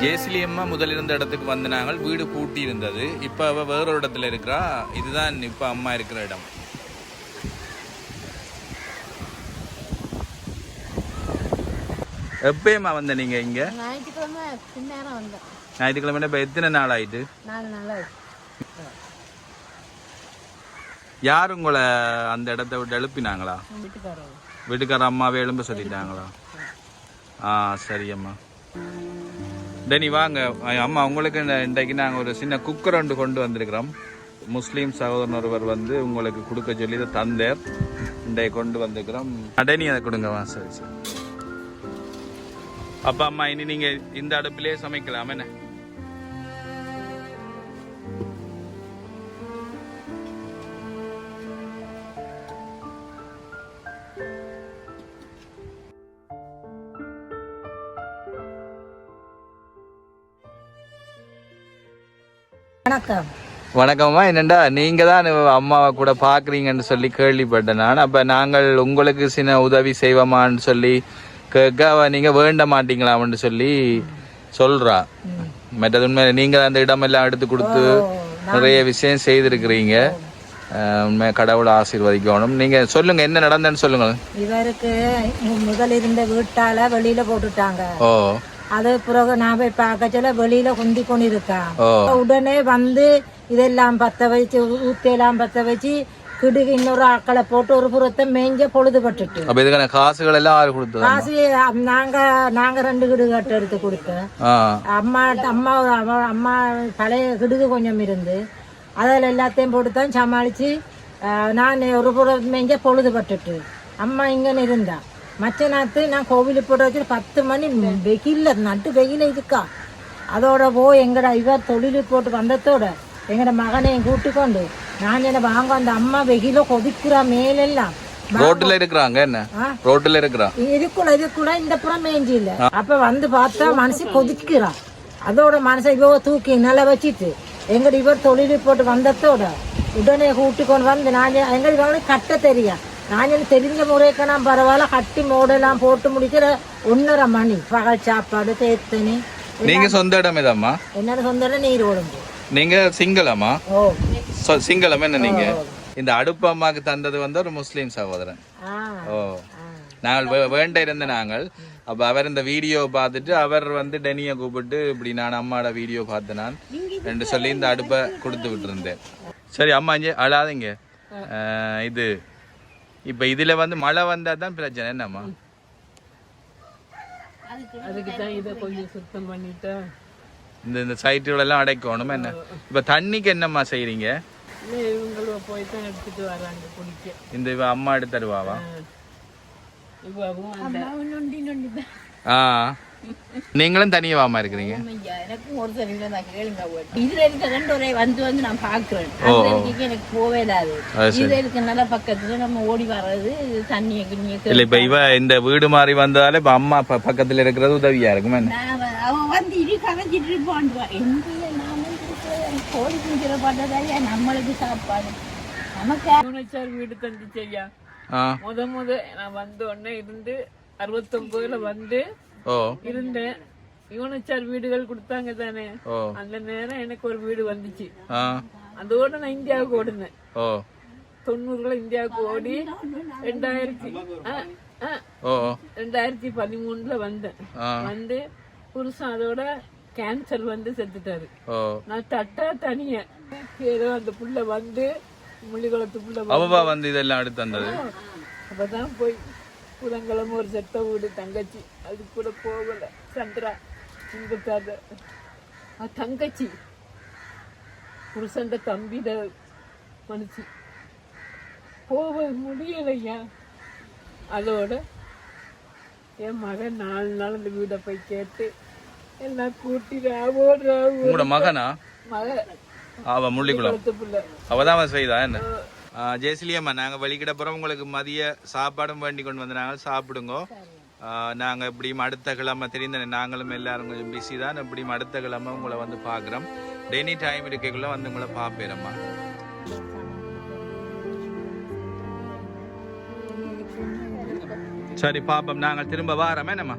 ஜெயசிலி அம்மா முதல் இருந்த இடத்துக்கு வந்து நாங்கள் வீடு பூட்டி இருந்தது இப்போ அவ வேற ஒரு இடத்துல இருக்கிறா. இதுதான் இப்போ அம்மா இருக்கிற இடம். எப்பயுமா வந்த நீங்க இங்க? ஞாயிற்றுக்கிழமை இப்போ எத்தனை நாள் ஆயிட்டு? யார் உங்களை அந்த இடத்த விட்டு எழுப்பினாங்களா? வீட்டுக்கார அம்மாவே எழும்ப சொல்லிட்டாங்களா? ஆ சரி அம்மா டெனி வாங்க. அம்மா உங்களுக்கு இன்றைக்கு நாங்கள் ஒரு சின்ன குக்கர் ஒன்று கொண்டு வந்திருக்கிறோம். முஸ்லீம் சகோதரன் ஒருவர் வந்து உங்களுக்கு கொடுக்க சொல்லி இதை தந்தார். இன்றைக்கு கொண்டு வந்திருக்கிறோம். டெனி அதை கொடுங்க வா சரி சரி. அப்பா அம்மா இனி நீங்கள் இந்த அடுப்பிலே சமைக்கலாம் என்ன? வணக்கம். வணக்கம்மா. என்னண்டா நீங்க தான் அம்மாவை கூட பாக்குறீங்கன்னு சொல்லி கேள்விப்பட்டேன் நான். அப்ப நாங்கள் உங்களுக்கு சின்ன உதவி செய்வோமான்னு சொல்லி கேட்க நீங்க வேண்ட மாட்டீங்களாம்னு சொல்லி சொல்றா. மற்றது உண்மையில நீங்க தான் அந்த இடமெல்லாம் எடுத்து கொடுத்து நிறைய விஷயம் செய்திருக்கிறீங்க. அஹ் உண்மையா கடவுளை ஆசீர்வதிக்கணும். நீங்க சொல்லுங்க என்ன நடந்தேன்னு சொல்லுங்க இவருக்கு முதல் இருந்த வீட்டால வெளியில போட்டுட்டாங்க. ஓ. அது பிறகு நான் போய் பார்க்க சொல்ல வெளியில குந்தி கொண்டு இருக்கான் ஓ. உடனே வந்து இதெல்லாம் பத்த வச்சு ஊத்தையெல்லாம் பத்த வச்சு கிடுகு இன்னொரு ஆக்களை போட்டு ஒரு புறத்தை மேய்ஞ்ச பொழுதுபட்டுட்டு. அப்ப இதுக்கான காசுகள் எல்லாம் யாரு கொடுத்தது காசு நாங்க நாங்க ரெண்டு கிடுகு கட்டு எடுத்து கொடுத்தோம். அம்மா அம்மா அம்மா பழைய கிடுகு கொஞ்சம் இருந்து அதில் எல்லாத்தையும் போட்டு தான் சமாளித்து நான் ஒரு புறம் மேய்ஞ்ச பொழுதுபட்டுட்டு. அம்மா இங்கே இருந்தா. மற்ற நாத்து நான் கோவிலுக்கு போட்டு வச்சு பத்து மணி வெயில்ல நட்டு வெயில இருக்கா. அதோட போய் எங்கட இவர் தொழிலுக்கு போட்டு வந்ததோட எங்கட மகனையும் கூட்டி கொண்டு நான் என்ன வாங்க அந்த அம்மா வெயில கொதிக்கிறா மேலெல்லாம். ரோட்டுல இருக்கிறாங்க என்ன? ஆ? ரோட்டுல இருக்கிறா இதுக்குள்ள இதுக்குள்ள இந்த புறம் மேஞ்சி இல்ல. அப்ப வந்து பார்த்தா மனசு கொதிக்கிறா அதோட மனசை இவ தூக்கி நல்லா வச்சிட்டு எங்கட இவர் தொழில் போட்டு வந்ததோட உடனே கூட்டி கொண்டு வந்து நான் எங்களுக்கு கட்ட தெரியா நான் எனக்கு தெரிஞ்ச முறைக்கு நான் பரவாயில்ல கட்டி மோடெல்லாம் போட்டு முடிக்கிற ஒன்னரை மணி பகல் சாப்பாடு தேத்தனி நீங்க சொந்த இடம் இதம்மா என்னோட சொந்த நீர் ஒழுங்கு நீங்க சிங்களமா ஓ சிங்களம் என்ன நீங்க இந்த அடுப்பு அம்மாக்கு தந்தது வந்து ஒரு முஸ்லீம் சகோதரன் ஓ நாங்கள் வேண்ட இருந்த நாங்கள் அப்ப அவர் இந்த வீடியோ பார்த்துட்டு அவர் வந்து டெனியை கூப்பிட்டு இப்படி நான் அம்மாவோட வீடியோ பார்த்து நான் என்று சொல்லி இந்த அடுப்பை கொடுத்து விட்டுருந்தேன் சரி அம்மா இங்கே அழாதீங்க இது இப்ப இதுல வந்து மழை வந்தா தான் பிரச்சனை என்னம்மா? அதுக்கு தான் இதை கொஞ்சம் சுத்தம் பண்ணிட்டு. இந்த இந்த சைட்டுகள் எல்லாம் அடைக்கணும் என்ன? இப்ப தண்ணிக்கு என்னம்மா செய்றீங்க? இல்லை இவங்களும் போய் தான் எடுத்துட்டு வராங்க குடிக்க இந்த இவ அம்மா எடுத்து தருவாவா இவ்வளவும் அந்த ஆ. நீங்களும் தனியாவாம இருக்கிறீங்க? ஐயா, எனக்கும் ஒரு தெரியல நான் கேளுங்க. இதுல இருக்க ரெண்டு ஒரே வந்து வந்து நான் பாக்குறேன் எனக்கு போவே இல்லாது. இதுல இருக்க நல்ல பக்கத்துல நம்ம ஓடி வர்றது தண்ணியை கிண்ணிய இல்ல இப்ப இவ இந்த வீடு மாறி வந்ததால இப்ப அம்மா பக்கத்துல இருக்கிறது உதவியா இருக்கும் என்ன? நான் அவ- அவன் வந்து இரு கதைச்சிட்டு இருப்பான் நாம கோழி குஞ்சிர பட்டதாயா நம்மளுக்கு சாப்பாடு. நமக்கு வீடு தந்துச்சு ஐயா. ஆ. முத முத நான் வந்த உடனே இருந்து அறுபத்தொன்பதுல வந்து இருந்தேன். யூனிச்சார் வீடுகள் கொடுத்தாங்க தானே. அந்த நேரம் எனக்கு ஒரு வீடு வந்துச்சு. அதோட நான் இந்தியாவுக்கு ஓடினேன். தொண்ணூறுல இந்தியாவுக்கு ஓடி ரெண்டாயிரத்தி ரெண்டாயிரத்தி பதிமூணுல வந்தேன். வந்து புருஷன் அதோட கேன்சர் வந்து செத்துட்டாரு. நான் தட்டா தனிய. ஏதோ அந்த புள்ள வந்து முள்ளிக்குளத்து புள்ள வந்து. இதெல்லாம் எடுத்து தந்தது அப்பதான் போய் புதன்கிழமை ஒரு செத்த வீடு தங்கச்சி. அது கூட போகல. சந்திரா இங்குக்காத தங்கச்சி. புருஷன் தம்பிட மனுச்சு போக முடியலையா? அதோட என் மகன் நாலு நாள் அந்த வீடை போய் கேட்டு எல்லாம் கூட்டி ராவோ ராவு. உங்களோட மகனா? மக அவ முள்ளிக்குளம். அவதான் செய்தா என்ன? ஜெயசிலியம்மா நாங்கள் வெளிக்கிட போகிறோம் உங்களுக்கு மதிய சாப்பாடும் வேண்டி கொண்டு வந்து நாங்கள் சாப்பிடுங்க. நாங்கள் எப்படியும் அடுத்த கிழமை தெரிந்த நாங்களும் எல்லாரும் கொஞ்சம் பிஸி தான். எப்படியும் அடுத்த கிழமை உங்களை வந்து பார்க்குறோம். டெய்லி டைம் இருக்கக்குள்ள வந்து உங்களை பாப்பேறம்மா சரி பாப்போம் நாங்கள் திரும்ப வாரமே. நம்ம